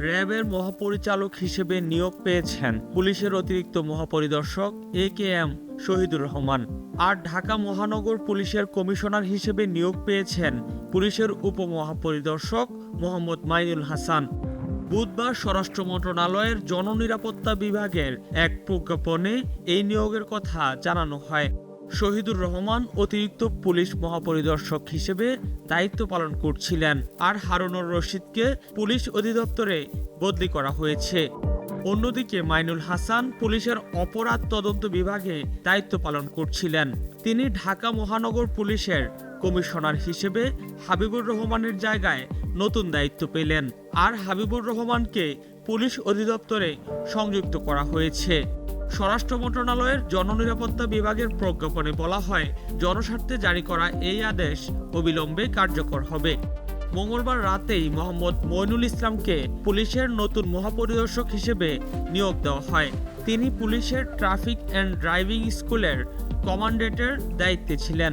র্যাবের মহাপরিচালক হিসেবে নিয়োগ পেয়েছেন পুলিশের অতিরিক্ত মহাপরিদর্শক A K M Shahidur Rahman. আর ঢাকা মহানগর পুলিশের কমিশনার হিসেবে নিয়োগ পেয়েছেন পুলিশের উপমহাপরিদর্শক মোহাম্মদ মাইনুল হাসান। বুধবার স্বরাষ্ট্র মন্ত্রণালয়ের জননিরাপত্তা বিভাগের এক প্রজ্ঞাপনে এই নিয়োগের কথা জানানো হয়। শহীদুর রহমান অতিরিক্ত পুলিশ মহাপরিদর্শক হিসেবে দায়িত্ব পালন করছিলেন আর হারুনুর রশিদকে পুলিশ অধিদপ্তরে বদলি করা হয়েছে। অন্যদিকে মাইনুল হাসান পুলিশের অপরাধ তদন্ত বিভাগে দায়িত্ব পালন করছিলেন। তিনি ঢাকা মহানগর পুলিশের কমিশনার হিসেবে হাবিবুর রহমানের জায়গায় নতুন দায়িত্ব পেলেন। আর হাবিবুর রহমানকে পুলিশ অধিদপ্তরে সংযুক্ত করা হয়েছে। স্বরাষ্ট্র মন্ত্রণালয়ের জননিরাপত্তা বিভাগের প্রজ্ঞাপনে বলা হয়, জনস্বার্থে জারি করা এই আদেশ অবিলম্বে কার্যকর হবে। মঙ্গলবার রাতেই মোহাম্মদ মইনুল ইসলামকে পুলিশের নতুন মহাপরিদর্শক হিসেবে নিয়োগ দেওয়া হয়। তিনি পুলিশের ট্রাফিক অ্যান্ড ড্রাইভিং স্কুলের কমান্ডেন্টের দায়িত্বে ছিলেন।